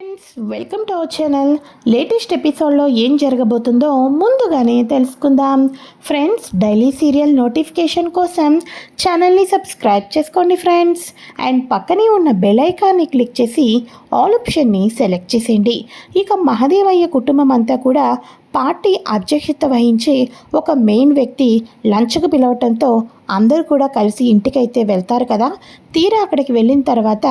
Friends welcome to our channel latest ఎపిసోడ్లో ఏం జరగబోతుందో ముందుగానే తెలుసుకుందాం. ఫ్రెండ్స్ డైలీ సీరియల్ నోటిఫికేషన్ కోసం ఛానల్ని సబ్స్క్రైబ్ చేసుకోండి ఫ్రెండ్స్ అండ్ పక్కనే ఉన్న బెల్ ఐకాన్ని క్లిక్ చేసి ఆల్ ఆప్షన్ని సెలెక్ట్ చేసేయండి. ఇక మహదేవయ్య కుటుంబం అంతా కూడా పార్టీ అధ్యక్షత వహించే ఒక మెయిన్ వ్యక్తి లంచ్కు పిలవటంతో అందరూ కూడా కలిసి ఇంటికైతే వెళ్తారు కదా. తీరా అక్కడికి వెళ్ళిన తర్వాత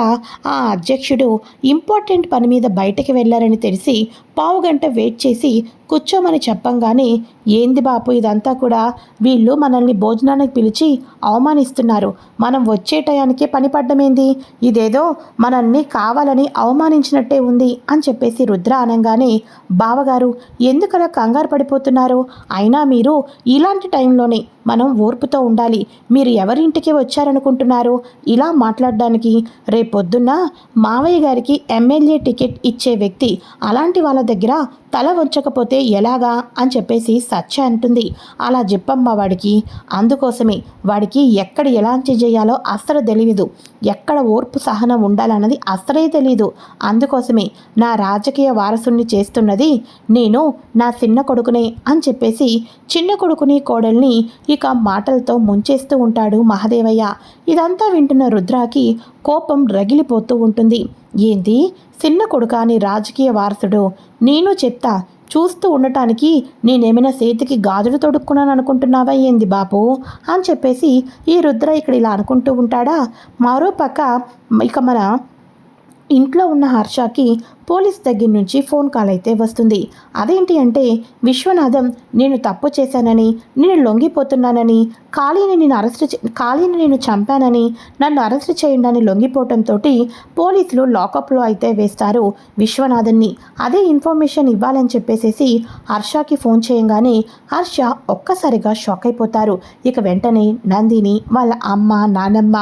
ఆ అధ్యక్షుడు ఇంపార్టెంట్ పని మీద బయటకు వెళ్ళారని తెలిసి పావు గంట వెయిట్ చేసి కూర్చోమని చెప్పంగానే ఏంది బాపు ఇదంతా కూడా? వీళ్ళు మనల్ని భోజనానికి పిలిచి అవమానిస్తున్నారు. మనం వచ్చే టయానికే పని పడ్డమేంది? ఇదేదో మనల్ని కావాలని అవమానించినట్టే ఉంది అని చెప్పేసి రుద్ర అనగానే బావగారు ఎందుకలా కంగారు పడిపోతున్నారు? అయినా మీరు ఇలాంటి టైంలోనే మనం ఓర్పుతో ఉండాలి. మీరు ఎవరింటికి వచ్చారనుకుంటున్నారు? ఇలా మాట్లాడడానికి రేపొద్దున్న మావయ్య గారికి ఎమ్మెల్యే టికెట్ ఇచ్చే వ్యక్తి అలాంటి వాళ్ళ దగ్గర తల వంచకపోతే ఎలాగా? అని చెప్పేసి సత్య అంటుంది. అలా చెప్పమ్మ వాడికి. అందుకోసమే వాడికి ఎక్కడ ఎలాంటి చేయాలో అస్సలు తెలియదు ఎక్కడ ఓర్పు సహనం ఉండాలన్నది అస్సలే తెలియదు అందుకోసమే నా రాజకీయ వారసుని చేస్తున్నది నేను నా చిన్న కొడుకునే అని చెప్పేసి చిన్న కొడుకుని కోడల్ని ఇక మాటలతో ముంచేస్తూ ఉంటాడు మహదేవయ్య. ఇదంతా వింటున్న రుద్రాకి కోపం రగిలిపోతూ ఉంటుంది. ఏంది? చిన్న కొడుకాని రాజకీయ వారసుడు. నేను చెప్తా చూస్తూ ఉండటానికి నేనేమైనా చేతికి గాజులు తొడుక్కున్నాను అనుకుంటున్నావా ఏంది బాపు? అని చెప్పేసి ఈ రుద్ర ఇక్కడ ఇలా అనుకుంటూ ఉంటాడా? మరో పక్క ఇక మన ఇంట్లో ఉన్న హర్షకి పోలీస్ దగ్గర నుంచి ఫోన్ కాల్ అయితే వస్తుంది. అదేంటి అంటే విశ్వనాథం నేను తప్పు చేశానని నేను లొంగిపోతున్నానని ఖాళీని నేను అరెస్ట్ ఖాళీని నేను చంపానని నన్ను అరెస్ట్ చేయండి అని లొంగిపోవటంతో పోలీసులు లాకప్లో అయితే వేస్తారు విశ్వనాథన్ని. అదే ఇన్ఫర్మేషన్ ఇవ్వాలని చెప్పేసేసి హర్షకి ఫోన్ చేయంగానే హర్ష ఒక్కసారిగా షాక్ అయిపోతారు. ఇక వెంటనే నందిని వాళ్ళ అమ్మ నానమ్మ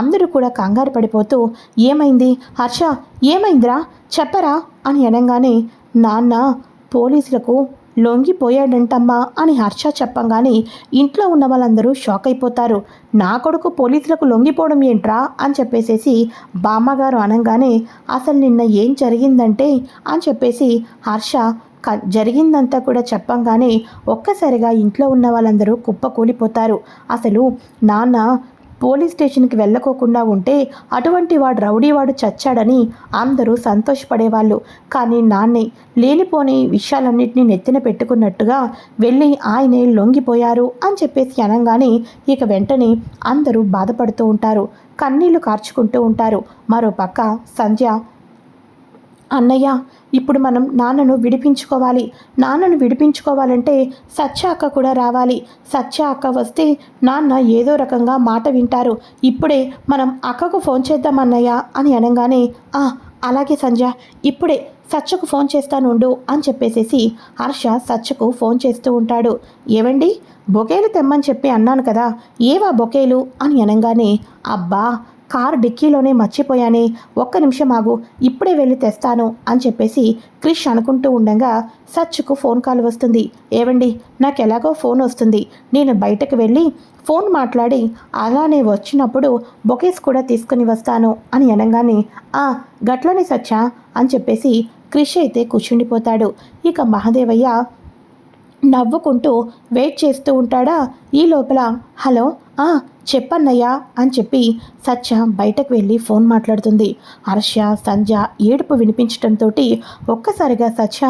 అందరూ కూడా కంగారు పడిపోతూ ఏమైంది? హర్ష ఏమైందిరా? చెప్పరా అని అనగానే నాన్న పోలీసులకు లొంగిపోయాడంటమ్మా అని హర్ష చెప్పంగానే ఇంట్లో ఉన్న వాళ్ళందరూ షాక్ అయిపోతారు నా కొడుకు పోలీసులకు లొంగిపోవడం ఏంట్రా? అని చెప్పేసేసి బామ్మగారు అనగానే అసలు నిన్న ఏం జరిగిందంటే? అని చెప్పేసి హర్ష క జరిగిందంతా కూడా చెప్పంగానే ఒక్కసారిగా ఇంట్లో ఉన్న వాళ్ళందరూ కుప్పకూలిపోతారు. అసలు నాన్న పోలీస్ స్టేషన్కి వెళ్ళకోకుండా ఉంటే అటువంటి వాడు రౌడీవాడు చచ్చాడని అందరూ సంతోషపడేవాళ్ళు. కానీ నాన్నే లేనిపోని విషయాలన్నింటినీ నెత్తిన పెట్టుకున్నట్టుగా వెళ్ళి ఆయనే లొంగిపోయారు అని చెప్పేసి అనగానే ఇక వెంటనే అందరూ బాధపడుతూ ఉంటారు. కన్నీళ్ళు కార్చుకుంటూ ఉంటారు. మరో పక్క సంధ్య అన్నయ్య ఇప్పుడు మనం నాన్నను విడిపించుకోవాలి. నాన్నను విడిపించుకోవాలంటే సత్య అక్క కూడా రావాలి. సత్య అక్క వస్తే నాన్న ఏదో రకంగా మాట వింటారు. ఇప్పుడే మనం అక్కకు ఫోన్ చేద్దామన్నయ్యా అని అనగానే ఆ అలాగే సంజ ఇప్పుడే సత్యకు ఫోన్ చేస్తానుండు అని చెప్పేసేసి హర్ష సత్యకు ఫోన్ చేస్తూ ఉంటాడు. ఏవండి? బొకేలు తెమ్మని చెప్పి అన్నాను కదా ఏవా బొకేలు? అని అనగానే అబ్బా కారు డిక్కీలోనే మర్చిపోయానే ఒక్క నిమిషం ఆగు ఇప్పుడే వెళ్ళి తెస్తాను అని చెప్పేసి క్రిష్ అనుకుంటూ ఉండగా సచ్కు ఫోన్ కాల్ వస్తుంది. ఏవండి నాకు ఎలాగో ఫోన్ వస్తుంది. నేను బయటకు వెళ్ళి ఫోన్ మాట్లాడి అలానే వచ్చినప్పుడు బొకేస్ కూడా తీసుకుని వస్తాను అని అనగానే ఆ గట్లనే సచ్చా అని చెప్పేసి క్రిష్ అయితే కూర్చుండిపోతాడు. ఇక మహాదేవయ్య నవ్వుకుంటూ వెయిట్ చేస్తూ ఉంటాడా ఈ లోపల హలో ఆ చెప్పన్నయ్యా అని చెప్పి సత్య బయటకు వెళ్ళి ఫోన్ మాట్లాడుతుంది. హర్ష సంధ్య ఏడుపు వినిపించడంతో ఒక్కసారిగా సత్య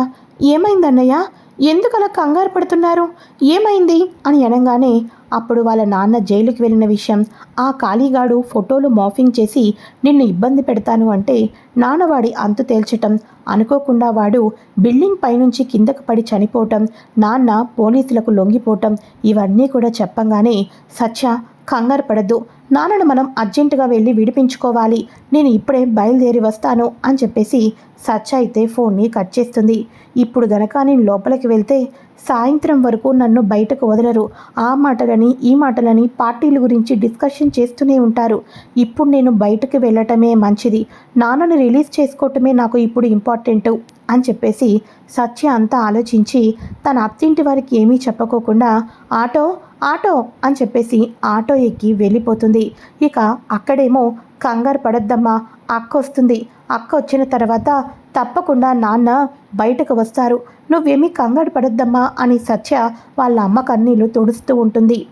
ఏమైందన్నయ్య? ఎందుకు అలా కంగారు పడుతున్నారు? ఏమైంది? అని అనగానే అప్పుడు వాళ్ళ నాన్న జైలుకి వెళ్ళిన విషయం ఆ ఖాళీగాడు ఫోటోలు మాఫింగ్ చేసి నిన్ను ఇబ్బంది పెడతాను అంటే నాన్నవాడి అంతు తేల్చటం అనుకోకుండా వాడు బిల్డింగ్ పైనుంచి కిందకు పడి చనిపోవటం నాన్న పోలీసులకు లొంగిపోవటం ఇవన్నీ కూడా చెప్పంగానే సత్య కంగారు పడద్దు. నాన్నను మనం అర్జెంటుగా వెళ్ళి విడిపించుకోవాలి. నేను ఇప్పుడే బయలుదేరి వస్తాను అని చెప్పేసి సచ్చ అయితే ఫోన్ని కట్ చేస్తుంది. ఇప్పుడు గనక నేను లోపలికి వెళ్తే సాయంత్రం వరకు నన్ను బయటకు వదలరు. ఆ మాటలని ఈ మాటలని పార్టీల గురించి డిస్కషన్ చేస్తూనే ఉంటారు. ఇప్పుడు నేను బయటకు వెళ్ళటమే మంచిది. నాన్నను రిలీజ్ చేసుకోవటమే నాకు ఇప్పుడు ఇంపార్టెంట్ అని చెప్పేసి సత్య అంతా ఆలోచించి తన అత్తింటి వారికి ఏమీ చెప్పుకోకుండా ఆటో ఆటో అని చెప్పేసి ఆటో ఎక్కి వెళ్ళిపోతుంది. ఇక అక్కడేమో కంగారు పడద్దమ్మా అక్క వస్తుంది. అక్క వచ్చిన తర్వాత తప్పకుండా నాన్న బయటకు వస్తారు. నువ్వేమీ కంగారు పడొద్దమ్మా అని సత్య వాళ్ళ అమ్మ కన్నీళ్ళు తుడుస్తూ ఉంటుంది.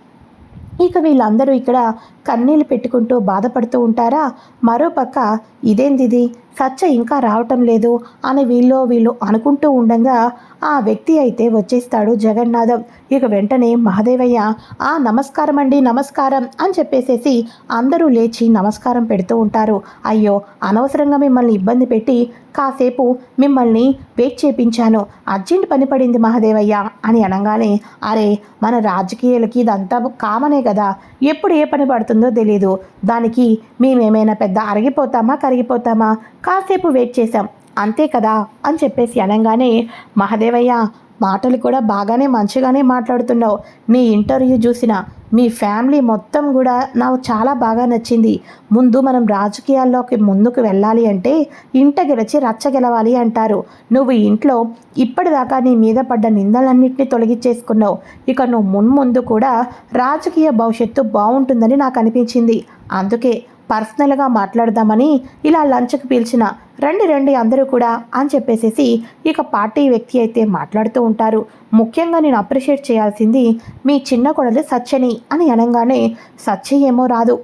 ఇక వీళ్ళందరూ ఇక్కడ కన్నీళ్ళు పెట్టుకుంటూ బాధపడుతూ ఉంటారా? మరోపక్క ఇదేందిది సచ్చ ఇంకా రావటం లేదు అని వీళ్ళు వీళ్ళు అనుకుంటూ ఉండగా ఆ వ్యక్తి అయితే వచ్చేస్తాడు జగన్నాథం. ఇక వెంటనే మహాదేవయ్య ఆ నమస్కారం అండి నమస్కారం అని చెప్పేసేసి అందరూ లేచి నమస్కారం పెడుతూ ఉంటారు. అయ్యో అనవసరంగా మిమ్మల్ని ఇబ్బంది పెట్టి కాసేపు మిమ్మల్ని వెయిట్ చేపించాను. అర్జెంట్ పని పడింది మహాదేవయ్య అని అనగానే అరే మన రాజకీయాలకి ఇదంతా కామనే కదా. ఎప్పుడు ఏ పని పడుతుంది తెలియదు దానికి మేమేమైనా పెద్ద అరిగిపోతామా కరిగిపోతామా? కాసేపు వెయిట్ చేశాం. అంతే కదా అని చెప్పేసి అనగానే మహదేవయ్య మాటలు కూడా బాగానే మంచిగానే మాట్లాడుతున్నావు. నీ ఇంటర్వ్యూ చూసిన మీ ఫ్యామిలీ మొత్తం కూడా నాకు చాలా బాగా నచ్చింది. ముందు మనం రాజకీయాల్లోకి ముందుకు వెళ్ళాలి అంటే ఇంట గెలిచి రచ్చ గెలవాలి అంటారు. నువ్వు ఇంట్లో ఇప్పటిదాకా నీ మీద పడ్డ నిందలన్నింటినీ తొలగించేసుకున్నావు. ఇక నువ్వు మున్ముందు కూడా రాజకీయ భవిష్యత్తు బాగుంటుందని నాకు అనిపించింది. అందుకే పర్సనల్గా మాట్లాడదామని ఇలా లంచ్కి పిలిచిన రండి రండి అందరూ కూడా అని చెప్పేసేసి ఇక పార్టీ వ్యక్తి అయితే మాట్లాడుతూ ఉంటారు. ముఖ్యంగా నేను అప్రిషియేట్ చేయాల్సింది మీ చిన్న కొడలు సచ్చని అని అనగానే సచ్చ ఏమో రాదు.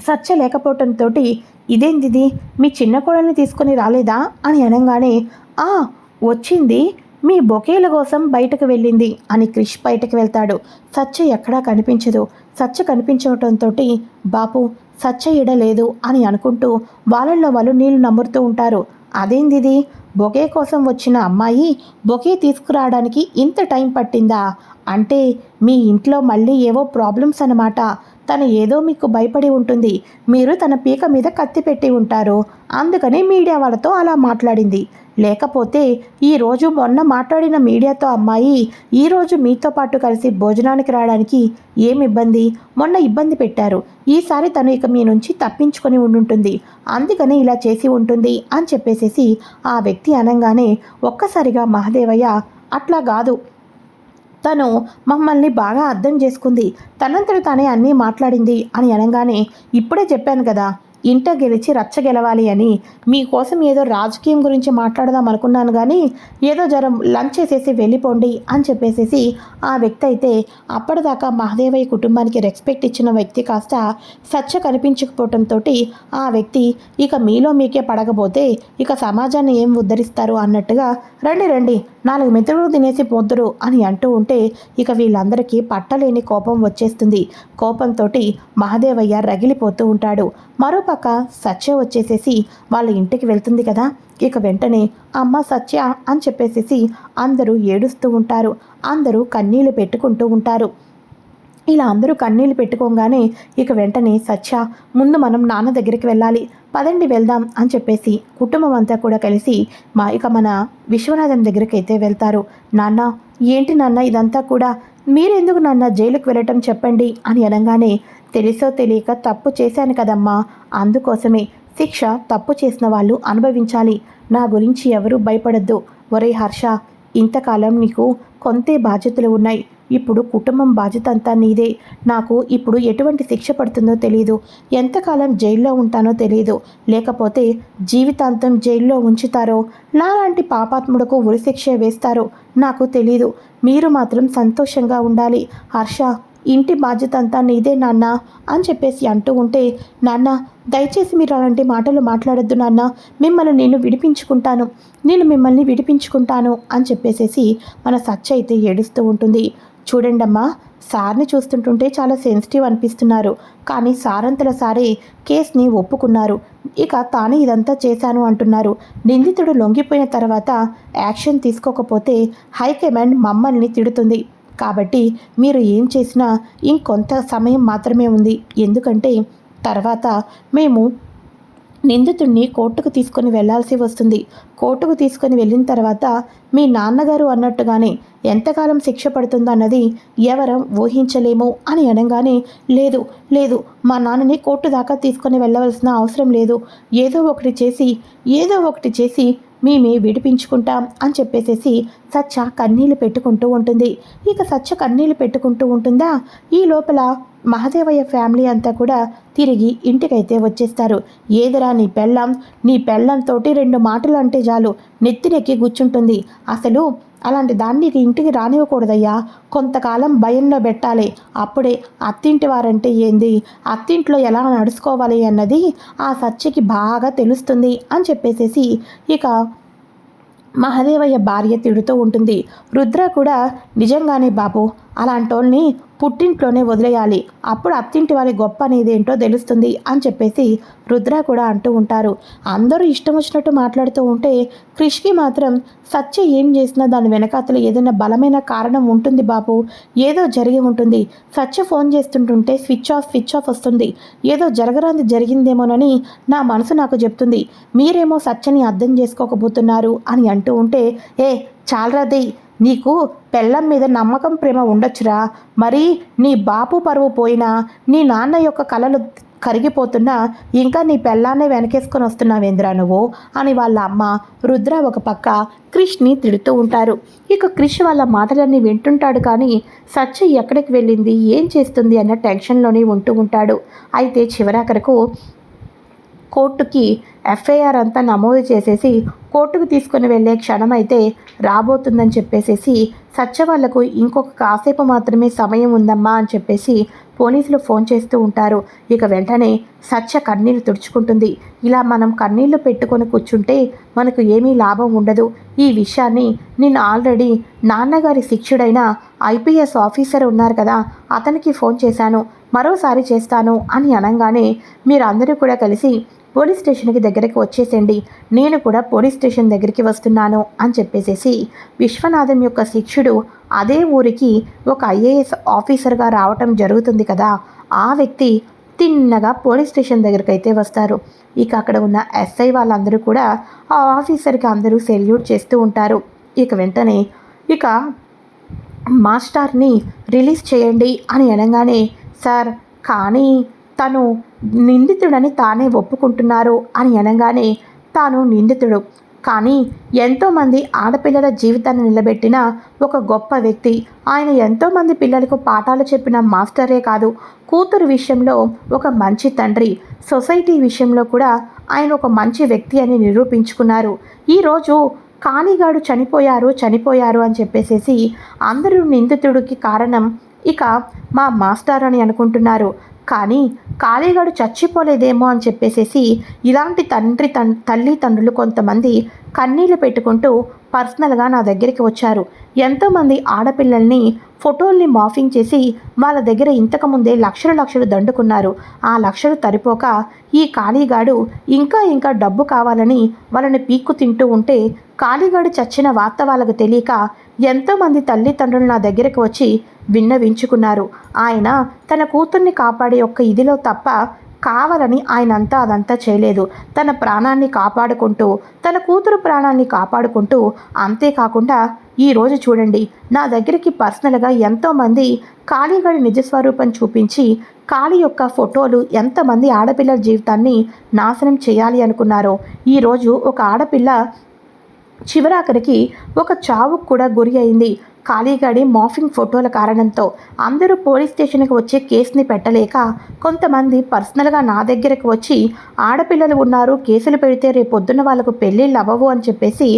సచ్చ లేకపోవటంతో ఇదేంటిది మీ చిన్న కోడల్ని తీసుకొని రాలేదా? అని అనగానే ఆ వచ్చింది. మీ బొకేల కోసం బయటకు వెళ్ళింది అని క్రిష్ బయటకు వెళ్తాడు. సచ్చ ఎక్కడా కనిపించదు. సచ్చ కనిపించడంతో బాపు సత్య లేదు అని అనుకుంటూ వాళ్ళల్లో వాళ్ళు నీళ్ళు నమ్ముతూ ఉంటారు. అదేందిది? బొకే కోసం వచ్చిన అమ్మాయి బొకే తీసుకురావడానికి ఇంత టైం పట్టిందా? అంటే మీ ఇంట్లో మళ్ళీ ఏవో ప్రాబ్లమ్స్ అన్నమాట. తను ఏదో మీకు భయపడి ఉంటుంది. మీరు తన పీక మీద కత్తి పెట్టి ఉంటారు. అందుకని మీడియా వాళ్ళతో అలా మాట్లాడింది. లేకపోతే ఈరోజు మొన్న మాట్లాడిన మీడియాతో అమ్మాయి ఈరోజు మీతో పాటు కలిసి భోజనానికి రావడానికి ఏం ఇబ్బంది? మొన్న ఇబ్బంది పెట్టారు. ఈసారి తను ఇక మీ నుంచి తప్పించుకొని ఉండుంటుంది. అందుకని ఇలా చేసి ఉంటుంది అని చెప్పేసేసి ఆ వ్యక్తి అనగానే ఒక్కసారిగా మహాదేవయ్య అట్లా కాదు. తను మమ్మల్ని బాగా అర్థం చేసుకుంది. తనంతట తానే అన్నీ మాట్లాడింది అని అనగానే ఇప్పుడే చెప్పాను కదా. ఇంట గెలిచి రచ్చ గెలవాలి అని. మీకోసం ఏదో రాజకీయం గురించి మాట్లాడదాం అనుకున్నాను కానీ ఏదో జరం లంచ్ చేసేసి వెళ్ళిపోండి అని చెప్పేసేసి ఆ వ్యక్తి అయితే అప్పటిదాకా మహదేవయ్య కుటుంబానికి రెస్పెక్ట్ ఇచ్చిన వ్యక్తి కాస్త సత్య కనిపించకపోవటంతో ఆ వ్యక్తి ఇక మీలో మీకే పడకపోతే ఇక సమాజాన్ని ఏం ఉద్ధరిస్తారు అన్నట్టుగా రండి రండి నాలుగు మిత్రులు తినేసి పోతురు అని అంటూ ఉంటే ఇక వీళ్ళందరికీ పట్టలేని కోపం వచ్చేస్తుంది. కోపంతో మహదేవయ్య రగిలిపోతూ ఉంటాడు. మరోపక్క సత్య వచ్చేసేసి వాళ్ళ ఇంటికి వెళ్తుంది కదా. ఇక వెంటనే అమ్మ సత్య అని చెప్పేసేసి అందరూ ఏడుస్తూ ఉంటారు. అందరూ కన్నీళ్ళు పెట్టుకుంటూ ఉంటారు. ఇలా అందరూ కన్నీళ్ళు పెట్టుకోగానే ఇక వెంటనే సత్య ముందు మనం నాన్న దగ్గరికి వెళ్ళాలి. పదండి వెళ్దాం అని చెప్పేసి కుటుంబం అంతా కూడా కలిసి మా ఇక మన విశ్వనాథం దగ్గరికి అయితే వెళ్తారు. నాన్న ఏంటి నాన్న ఇదంతా కూడా? మీరెందుకు నాన్న జైలుకి వెళ్ళటం చెప్పండి అని అనగానే తెలుసో తెలియక తప్పు చేశాను కదమ్మా. అందుకోసమే శిక్ష తప్పు చేసిన వాళ్ళు అనుభవించాలి. నా గురించి ఎవరూ భయపడద్దు. ఒరే హర్ష ఇంతకాలం నీకు కొంతే బాధ్యతలు ఉన్నాయి. ఇప్పుడు కుటుంబం బాధ్యత అంతా నీదే. నాకు ఇప్పుడు ఎటువంటి శిక్ష పడుతుందో తెలియదు ఎంతకాలం జైల్లో ఉంటానో తెలియదు లేకపోతే జీవితాంతం జైల్లో ఉంచుతారో? నాలాంటి పాపాత్ముడకు ఉరిశిక్ష వేస్తారో నాకు తెలియదు మీరు మాత్రం సంతోషంగా ఉండాలి. హర్ష ఇంటి బాధ్యత అంతా నీదే నాన్న అని చెప్పేసి అంటూ ఉంటే నాన్న దయచేసి మీరు అలాంటి మాటలు మాట్లాడొద్దు నాన్న. మిమ్మల్ని నేను విడిపించుకుంటాను. నేను మిమ్మల్ని విడిపించుకుంటాను అని చెప్పేసేసి మన సచ్చ అయితే ఏడుస్తూ ఉంటుంది. చూడండమ్మా సార్ని చూస్తుంటుంటే చాలా సెన్సిటివ్ అనిపిస్తున్నారు. కానీ సారంతల సారే కేస్ని ఒప్పుకున్నారు. ఇక తానే ఇదంతా చేశాను అంటున్నారు. నిందితుడు లొంగిపోయిన తర్వాత యాక్షన్ తీసుకోకపోతే హైకమాండ్ మమ్మల్ని తిడుతుంది. కాబట్టి మీరు ఏం చేసినా ఇంకొంత సమయం మాత్రమే ఉంది. ఎందుకంటే తర్వాత మేము నిందితుడిని కోర్టుకు తీసుకొని వెళ్ళాల్సి వస్తుంది. కోర్టుకు తీసుకొని వెళ్ళిన తర్వాత మీ నాన్నగారు అన్నట్టుగానే ఎంతకాలం శిక్ష పడుతుందన్నది ఎవరం ఊహించలేము అని అనగానే లేదు లేదు మా నాన్నని కోర్టు దాకా తీసుకొని వెళ్ళవలసిన అవసరం లేదు. ఏదో ఒకటి చేసి ఏదో ఒకటి చేసి మేమే విడిపించుకుంటాం అని చెప్పేసేసి సత్య కన్నీళ్ళు పెట్టుకుంటూ ఉంటుంది. ఇక సత్య కన్నీళ్ళు పెట్టుకుంటూ ఉంటుందా? ఈ లోపల మహదేవయ్య ఫ్యామిలీ అంతా కూడా తిరిగి ఇంటికైతే వచ్చేస్తారు. ఏదిరా నీ పెళ్ళం? నీ పెళ్ళంతోటి రెండు మాటలు అంటే చాలు. నెత్తినెక్కి కూర్చుంటుంది. అసలు అలాంటి దాన్ని ఇంటికి రానివ్వకూడదయ్యా. కొంతకాలం భయంలో పెట్టాలి. అప్పుడే అత్తింటి వారంటే ఏంది? అత్తింట్లో ఎలా నడుచుకోవాలి అన్నది ఆ సత్యకి బాగా తెలుస్తుంది అని చెప్పేసేసి ఇక మహదేవయ్య భార్య తిడుతూ ఉంటుంది. రుద్ర కూడా నిజంగానే బాబు అలాంటోల్ని పుట్టింట్లోనే వదిలేయాలి. అప్పుడు అత్తింటి వాళ్ళ గొప్ప అనేది ఏంటో తెలుస్తుంది అని చెప్పేసి రుద్ర కూడా అంటూ ఉంటారు. అందరూ ఇష్టం వచ్చినట్టు మాట్లాడుతూ ఉంటే క్రిష్కి మాత్రం సత్య ఏం చేసినా దాని వెనకాతలు ఏదైనా బలమైన కారణం ఉంటుంది బాబు. ఏదో జరిగి ఉంటుంది. సత్య ఫోన్ చేస్తుంటుంటే స్విచ్ ఆఫ్ స్విచ్ ఆఫ్ వస్తుంది. ఏదో జరగరాంది జరిగిందేమోనని నా మనసు నాకు చెప్తుంది. మీరేమో సత్యని అర్థం చేసుకోకపోతున్నారు అని అంటూ ఉంటే ఏ చాలరాది నీకు పెళ్ళం మీద నమ్మకం ప్రేమ ఉండొచ్చురా. మరి నీ బాపు పరువు పోయినా నీ నాన్న యొక్క కళలు కరిగిపోతున్నా ఇంకా నీ పెళ్ళాన్నే వెనకేసుకొని వస్తున్నావేంద్రా నువ్వు? అని వాళ్ళ అమ్మ రుద్ర ఒక పక్క క్రిష్ని తిడుతూ ఉంటారు. ఇక క్రిష్ వాళ్ళ మాటలన్నీ వింటుంటాడు కానీ సత్య ఎక్కడికి వెళ్ళింది ఏం చేస్తుంది అన్న టెన్షన్లోనే ఉంటూ ఉంటాడు. అయితే చివరాఖరకు కోర్టుకి ఎఫ్ఐఆర్ అంతా నమోదు చేసేసి కోర్టుకు తీసుకుని వెళ్ళే క్షణం అయితే రాబోతుందని చెప్పేసేసి సత్య వాళ్ళకు ఇంకొక కాసేపు మాత్రమే సమయం ఉందమ్మా అని చెప్పేసి పోలీసులు ఫోన్ చేస్తూ ఉంటారు. ఇక వెంటనే సత్య కన్నీళ్ళు తుడుచుకుంటుంది. ఇలా మనం కన్నీళ్ళు పెట్టుకొని కూర్చుంటే మనకు ఏమీ లాభం ఉండదు. ఈ విషయాన్ని నేను ఆల్రెడీ నాన్నగారి శిక్షుడైన ఐపీఎస్ ఆఫీసర్ ఉన్నారు కదా అతనికి ఫోన్ చేశాను. మరోసారి చేస్తాను అని అనగానే మీరందరూ కూడా కలిసి పోలీస్ స్టేషన్కి దగ్గరికి వచ్చేసేయండి. నేను కూడా పోలీస్ స్టేషన్ దగ్గరికి వస్తున్నాను అని చెప్పేసేసి విశ్వనాథం యొక్క శిక్షుడు అదే ఊరికి ఒక ఐఏఎస్ ఆఫీసర్గా రావటం జరుగుతుంది కదా ఆ వ్యక్తి తిన్నగా పోలీస్ స్టేషన్ దగ్గరికి అయితే వస్తారు. ఇక అక్కడ ఉన్న ఎస్ఐ వాళ్ళందరూ కూడా ఆ ఆఫీసర్కి అందరూ సెల్యూట్ చేస్తూ ఉంటారు. ఇక వెంటనే ఇక మాస్టర్ని రిలీజ్ చేయండి అని అనగానే సార్ కానీ తను నిందితుడని తానే ఒప్పుకుంటున్నారు అని అనగానే తాను నిందితుడు. కానీ ఎంతోమంది ఆడపిల్లల జీవితాన్ని నిలబెట్టిన ఒక గొప్ప వ్యక్తి ఆయన ఎంతోమంది పిల్లలకు పాఠాలు చెప్పిన మాస్టరే కాదు కూతురు విషయంలో ఒక మంచి తండ్రి సొసైటీ విషయంలో కూడా ఆయన ఒక మంచి వ్యక్తి అని నిరూపించుకున్నారు. ఈరోజు కానిగాడు చనిపోయారు చనిపోయారు అని చెప్పేసేసి అందరూ నిందితుడికి కారణం ఇక మా మాస్టర్ అని అనుకుంటున్నారు. కానీ కాళీగాడు చచ్చిపోలేదేమో అని చెప్పేసేసి ఇలాంటి తండ్రి తన్ తల్లి తండ్రులు కొంతమంది కన్నీళ్ళు పెట్టుకుంటూ పర్సనల్గా నా దగ్గరికి వచ్చారు. ఎంతోమంది ఆడపిల్లల్ని ఫోటోల్ని మాఫింగ్ చేసి వాళ్ళ దగ్గర ఇంతకుముందే లక్షలు లక్షలు దండుకున్నారు. ఆ లక్షలు తరిపోక ఈ కాళీగాడు ఇంకా ఇంకా డబ్బు కావాలని వాళ్ళని పీక్కు తింటూ ఉంటే కాళీగాడు చచ్చిన వార్త వాళ్ళకు తెలియక ఎంతోమంది తల్లిదండ్రులు నా దగ్గరకు వచ్చి విన్నవించుకున్నారు. ఆయన తన కూతుర్ని కాపాడే ఒక్క ఇదిలో తప్ప కావాలని ఆయన అంతా అదంతా చేయలేదు. తన ప్రాణాన్ని కాపాడుకుంటూ తన కూతురు ప్రాణాన్ని కాపాడుకుంటూ అంతేకాకుండా ఈరోజు చూడండి నా దగ్గరికి పర్సనల్గా ఎంతోమంది కాళీగడి నిజస్వరూపం చూపించి కాళీ యొక్క ఫోటోలు ఎంతమంది ఆడపిల్లల జీవితాన్ని నాశనం చేయాలి అనుకున్నారో. ఈరోజు ఒక ఆడపిల్ల చివరాఖరికి ఒక చావుకు కూడా గురి అయింది. ఖాళీగాడి మాఫింగ్ ఫోటోల కారణంతో అందరూ పోలీస్ స్టేషన్కి వచ్చే కేసుని పెట్టలేక కొంతమంది పర్సనల్గా నా దగ్గరకు వచ్చి ఆడపిల్లలు ఉన్నారు కేసులు పెడితే రేపొద్దున వాళ్ళకు పెళ్ళిళ్ళు అవ్వవు అని చెప్పేసి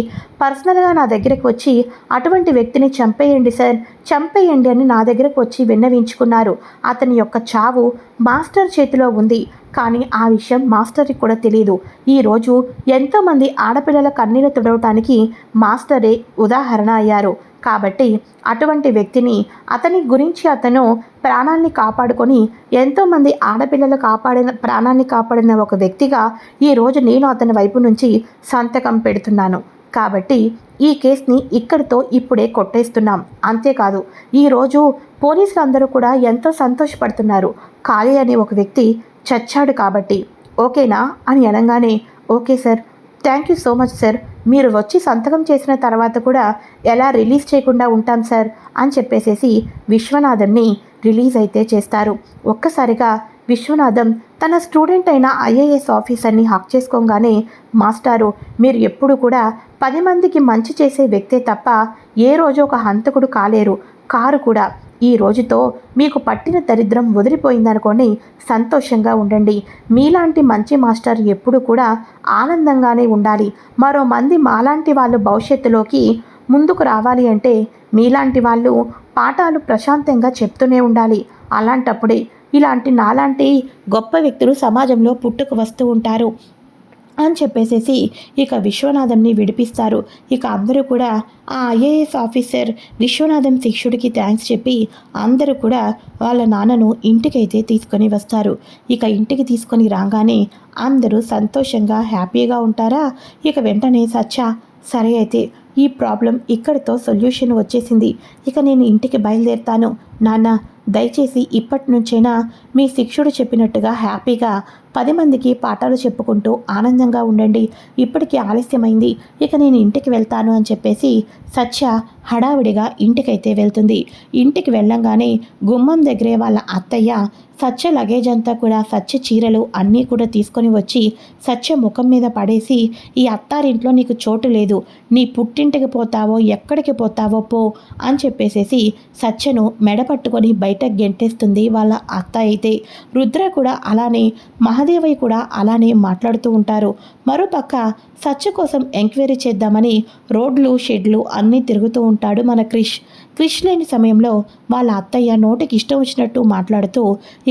పర్సనల్గా నా దగ్గరకు వచ్చి అటువంటి వ్యక్తిని చంపేయండి సార్ చంపేయండి అని నా దగ్గరకు వచ్చి విన్నవించుకున్నారు. అతని యొక్క చావు మాస్టర్ చేతిలో ఉంది. కానీ ఆ విషయం మాస్టర్కి కూడా తెలియదు ఈరోజు ఎంతోమంది ఆడపిల్లల కన్నీళ్ళు తుడవటానికి మాస్టరే ఉదాహరణ అయ్యారు. కాబట్టి అటువంటి వ్యక్తిని అతని గురించి అతను ప్రాణాన్ని కాపాడుకొని ఎంతోమంది ఆడపిల్లలు కాపాడిన ప్రాణాన్ని కాపాడిన ఒక వ్యక్తిగా ఈరోజు నేను అతని వైపు నుంచి సంతకం పెడుతున్నాను. కాబట్టి ఈ కేసుని ఇక్కడితో ఇప్పుడే కొట్టేస్తున్నాం. అంతేకాదు ఈరోజు పోలీసులు అందరూ కూడా ఎంతో సంతోషపడుతున్నారు. ఖాళీ అనే ఒక వ్యక్తి చచ్చాడు కాబట్టి. ఓకేనా? అని అనగానే okay sir. Thank you so much sir. మీరు వచ్చి సంతకం చేసిన తర్వాత కూడా ఎలా రిలీజ్ చేయకుండా ఉంటాం సార్? అని చెప్పేసేసి విశ్వనాథన్ని రిలీజ్ అయితే చేస్తారు. ఒక్కసారిగా విశ్వనాథం తన స్టూడెంట్ అయిన ఐఏఎస్ ఆఫీసర్ని హక్ చేసుకోగానే మాస్టారు మీరు ఎప్పుడు కూడా పది మందికి మంచి చేసే వ్యక్తే తప్ప ఏ రోజు ఒక హంతకుడు కాలేరు. కారు కూడా ఈ రోజుతో మీకు పట్టిన దరిద్రం వదిలిపోయిందనుకోని సంతోషంగా ఉండండి. మీలాంటి మంచి మాస్టర్ ఎప్పుడు కూడా ఆనందంగానే ఉండాలి. మరో మంది మాలాంటి వాళ్ళు భవిష్యత్తులోకి ముందుకు రావాలి అంటే మీలాంటి వాళ్ళు పాఠాలు ప్రశాంతంగా చెప్తూనే ఉండాలి. అలాంటప్పుడే ఇలాంటి నాలాంటి గొప్ప వ్యక్తులు సమాజంలో పుట్టుకు వస్తూ ఉంటారు. అని చెప్పేసేసి ఇక విశ్వనాథంని విడిపిస్తారు. ఇక అందరూ కూడా ఆ ఐఏఎస్ ఆఫీసర్ విశ్వనాథం శిష్యుడికి థ్యాంక్స్ చెప్పి అందరూ కూడా వాళ్ళ నాన్నను ఇంటికైతే తీసుకొని వస్తారు. ఇక ఇంటికి తీసుకొని రాగానే అందరూ సంతోషంగా హ్యాపీగా ఉంటారా? ఇక వెంటనే సచ్చా సరే అయితే ఈ ప్రాబ్లం ఇక్కడితో సొల్యూషన్ వచ్చేసింది. ఇక నేను ఇంటికి బయలుదేరుతాను. నాన్న దయచేసి ఇప్పటి నుంచైనా మీ శిక్షుడు చెప్పినట్టుగా హ్యాపీగా పది మందికి పాఠాలు చెప్పుకుంటూ ఆనందంగా ఉండండి. ఇప్పటికీ ఆలస్యమైంది. ఇక నేను ఇంటికి వెళ్తాను అని చెప్పేసి సత్య హడావిడిగా ఇంటికైతే వెళ్తుంది. ఇంటికి వెళ్ళంగానే గుమ్మం దగ్గరే వాళ్ళ అత్తయ్య సత్య లగేజ్ అంతా కూడా సత్య చీరలు అన్నీ కూడా తీసుకొని వచ్చి సత్య ముఖం మీద పడేసి ఈ అత్తారింట్లో నీకు చోటు లేదు. నీ పుట్టింటికి పోతావో ఎక్కడికి పోతావో పో అని చెప్పేసేసి సత్యను మెడ పట్టుకొని బయటకు గెంటేస్తుంది. వాళ్ళ అత్త అయితే రుద్ర కూడా అలానే మహాదేవయ్య కూడా అలానే మాట్లాడుతూ ఉంటారు. మరోపక్క సత్య కోసం ఎంక్వైరీ చేద్దామని రోడ్లు షెడ్లు అన్నీ తిరుగుతూ ఉంటాడు మన క్రిష్. క్రిష్ లేని సమయంలో వాళ్ళ అత్తయ్య నోటికి ఇష్టం వచ్చినట్టు మాట్లాడుతూ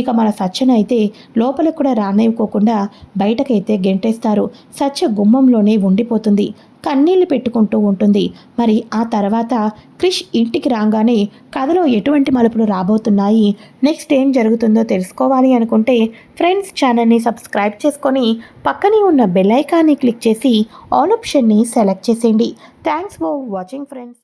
ఇక మన సత్యను అయితే లోపలికి కూడా రానివ్వకోకుండా బయటకైతే గెంటేస్తారు. సత్య గుమ్మంలోనే ఉండిపోతుంది. కన్నీళ్ళు పెట్టుకుంటూ ఉంటుంది. మరి ఆ తర్వాత క్రిష్ ఇంటికి రాగానే కథలో ఎటువంటి మలుపులు రాబోతున్నాయి? నెక్స్ట్ ఏం జరుగుతుందో తెలుసుకోవాలి అనుకుంటే ఫ్రెండ్స్ ఛానల్ని సబ్స్క్రైబ్ చేసుకొని పక్కనే ఉన్న బెల్ ఐకాన్ని క్లిక్ చేసి ఆల్ ఆప్షన్ని సెలెక్ట్ చేసేయండి. Thanks for watching friends.